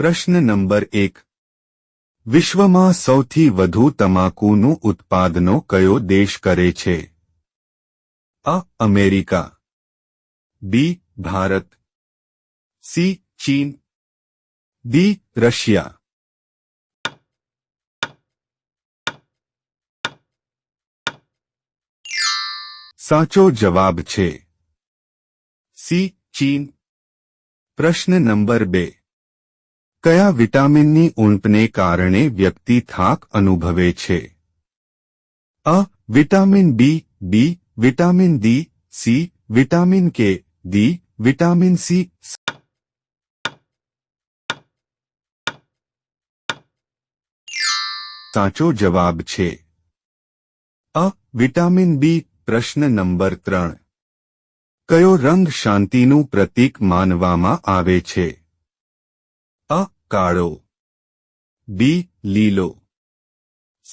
પ્રશ્ન નંબર એક વિશ્વમાં સૌથી વધુ તમાકુનું ઉત્પાદનો કયો દેશ કરે છે A America B Bharat C ચીન બી રશિયા સાચો જવાબ છે સી ચીન પ્રશ્ન નંબર બે કયા વિટામિનની ઉણપને કારણે વ્યક્તિ થાક અનુભવે છે A vitamin B B vitamin D C vitamin K D vitamin C સાચો જવાબ છે અ વિટામિન બી પ્રશ્ન નંબર ત્રણ કયો રંગ શાંતિનું પ્રતીક માનવામાં આવે છે काड़ो बी लीलो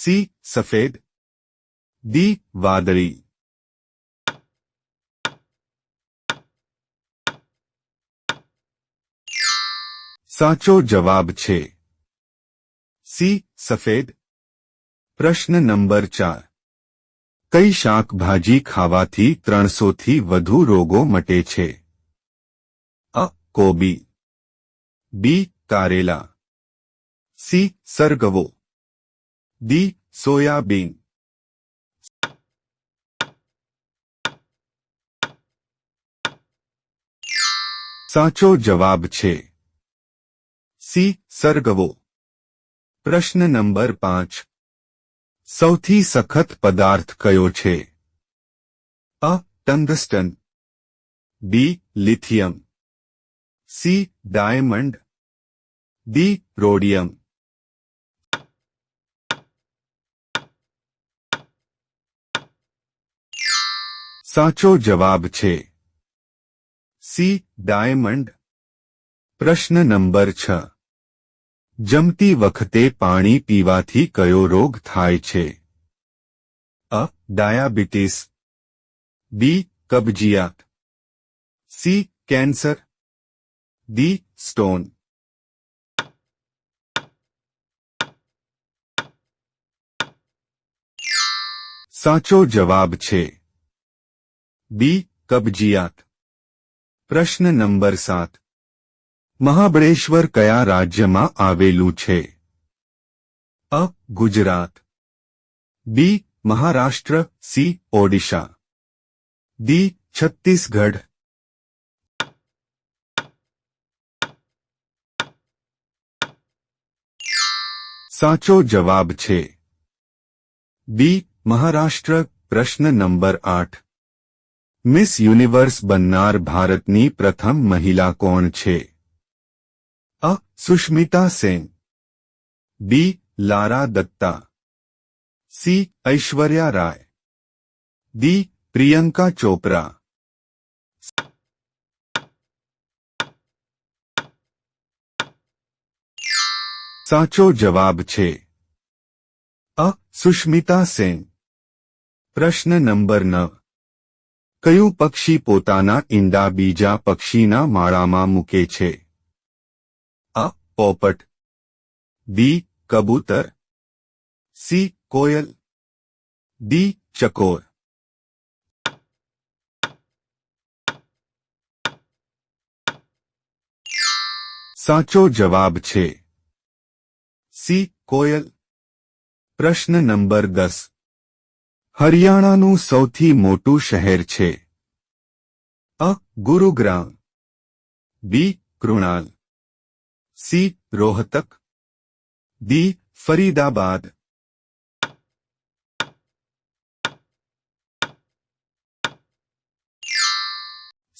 सी सफेद डी वादरी साचो जवाब छे सी सफेद प्रश्न नंबर चार कई शाक भाजी खावा थी त्रणसो थी वधु रोगों मटे छे अ कोबी बी કારેલા સી સરગવો દી સોયાબીન સાચો જવાબ છે સી સરગવો પ્રશ્ન નંબર પાંચ સૌથી સખત પદાર્થ કયો છે A tungsten B lithium C diamond B rhodium સાચો જવાબ છે સી ડાયમંડ પ્રશ્ન નંબર છ જમતી વખતે પાણી પીવાથી કયો રોગ થાય છે અ ડાયાબિટીસ બી કબજિયાત સી કેન્સર ડી સ્ટોન સાચો જવાબ છે બી કબજીયાત પ્રશ્ન નંબર 7 મહાબરેશ્વર કયા રાજ્યમાં આવેલું છે A Gujarat B Maharashtra C Odisha D Chhattisgarh સાચો જવાબ છે બી महाराष्ट्र प्रश्न नंबर आठ मिस यूनिवर्स बननार भारतनी प्रथम महिला कौन छे A Sushmita Sen B Lara Dutta C Aishwarya Rai D Priyanka Chopra साचो जवाब छे अ सुष्मिता सेन પ્રશ્ન નંબર નવ કયું પક્ષી પોતાના ઈંડા બીજા પક્ષીના માળામાં મૂકે છે અ પોપટ બી કબૂતર સી કોયલ ડી ચકોર સાચો જવાબ છે સી કોયલ પ્રશ્ન નંબર દસ હરિયાણાનું સૌથી મોટું શહેર છે A Gurugram B Karnal C Rohtak D Faridabad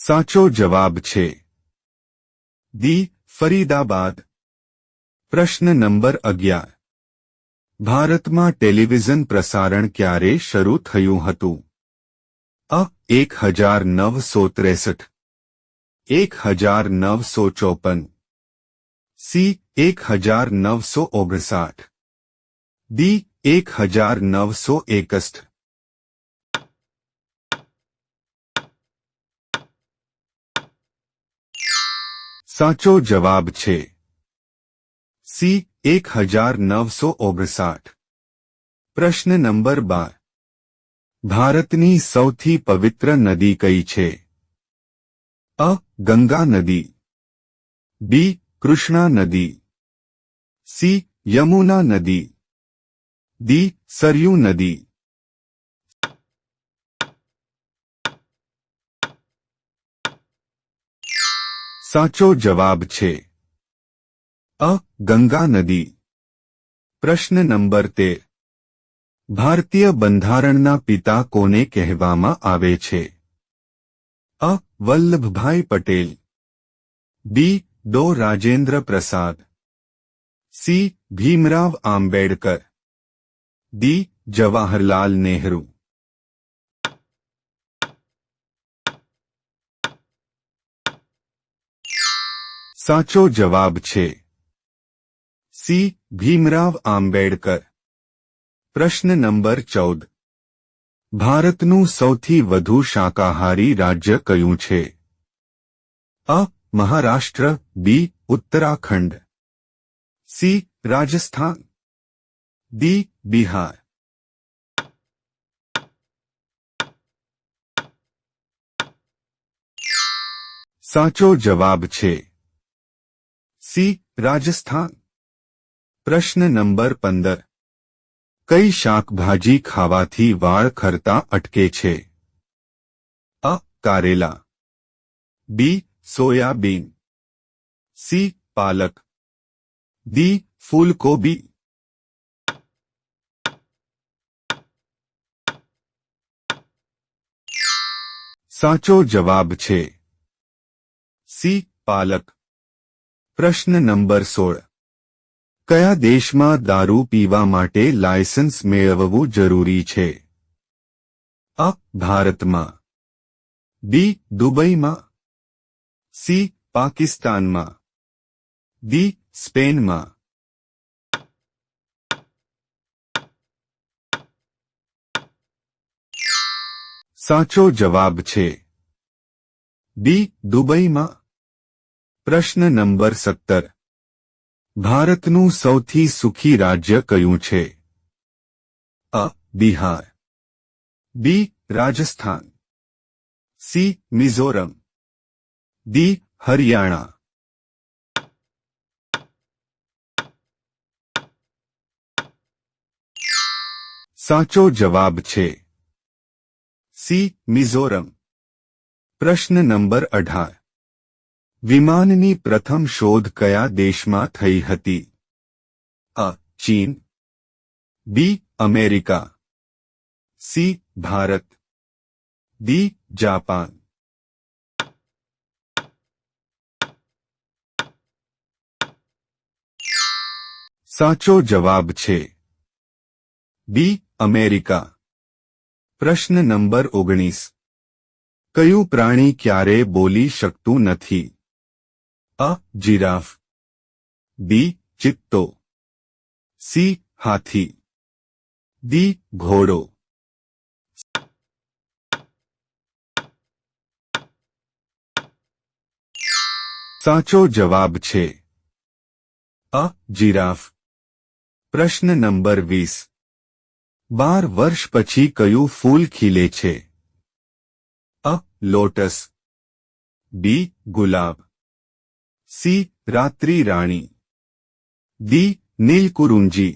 સાચો જવાબ છે દી ફરીદાબાદ પ્રશ્ન નંબર અગિયાર भारत में टेलिविजन प्रसारण क्य शुरू थू अ एक हजार नव सौ तेसठ एक हजार नव सौ चौपन सी एक हजार नव सौ ओगसाठ दी एक हजार नव सौ एकसठ साचो जवाब छे। सी एक हजार नौ सौ प्रश्न नंबर बार भारतनी सौ पवित्र नदी कई छे अ गंगा नदी बी कृष्णा नदी सी यमुना नदी दी सरयू नदी साचो जवाब छे अ गंगा नदी प्रश्न नंबर ते भारतीय बंधारण पिता को आवे छे? अ वल्लभ भाई पटेल बी दो राजेंद्र प्रसाद सी भीमराव आंबेडकर डी जवाहरलाल नेहरू साचो जवाब छे। सी भीमराव अंबेडकर प्रश्न नंबर 14 भारत નું સૌથી વધુ શાકાહારી રાજ્ય કયું છે A Maharashtra B Uttarakhand C Rajasthan D Bihar સાચો જવાબ છે સી રાજસ્થાન प्रश्न नंबर पंदर कई शाक भाजी खावा थी वार खरता अटके छे अ कारेला बी सोयाबीन सी पालक दी फूलकोबी साचो जवाब छे सी पालक प्रश्न नंबर सोलह કયા દેશમાં દારૂ પીવા માટે લાયસન્સ મેળવવું જરૂરી છે અ ભારતમાં બી દુબઈમાં સી પાકિસ્તાનમાં દી સ્પેનમાં સાચો જવાબ છે બી દુબઈમાં પ્રશ્ન નંબર સત્તર ભારતનું સૌથી સુખી રાજ્ય કયું છે A Bihar B Rajasthan C Mizoram D Haryana સાચો જવાબ છે સી મિઝોરમ પ્રશ્ન નંબર અઢાર विमाननी प्रथम शोध क्या देश में थी अ चीन B America C Bharat D Japan साचो जवाब छे बी अमेरिका प्रश्न नंबर ओगनीस क्यू प्राणी क्यारे बोली शकतु नहीं A. Giraffe. B. Chitto. C. Hathi. D. Ghodo. साचो जवाब छे अ जीराफ प्रश्न नंबर वीस बार वर्ष पची क्यू फूल खीले छे अ लोटस बी गुलाब સી રાત્રિ રાણી દી નીલ કુરુંજી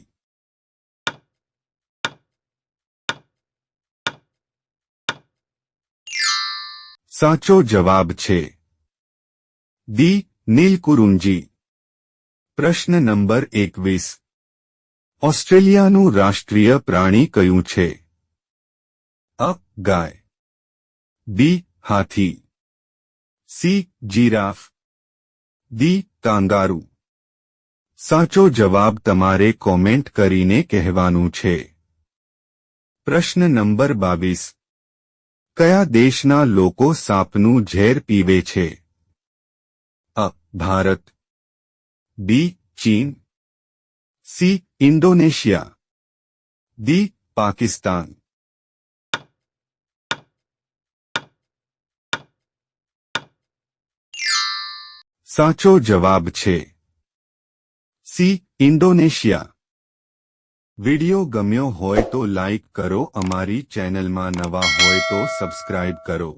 સાચો જવાબ છે દી નીલ કુરુંજી પ્રશ્ન નંબર એકવીસ ઓસ્ટ્રેલિયાનું રાષ્ટ્રીય પ્રાણી કયું છે અ ગાય બી હાથી સી જીરાફ દી તાંદારું સાચો જવાબ તમારે કોમેન્ટ કરીને કહેવાનું છે પ્રશ્ન નંબર બાવીસ કયા દેશના લોકો સાપનું ઝેર પીવે છે અ ભારત બી ચીન સી ઇન્ડોનેશિયા દી પાકિસ્તાન સાચો જવાબ છે સી ઇન્ડોનેશિયા વિડિયો ગમ્યો હોય તો લાઇક કરો અમારી ચેનલમાં નવા હોય તો સબસ્ક્રાઇબ કરો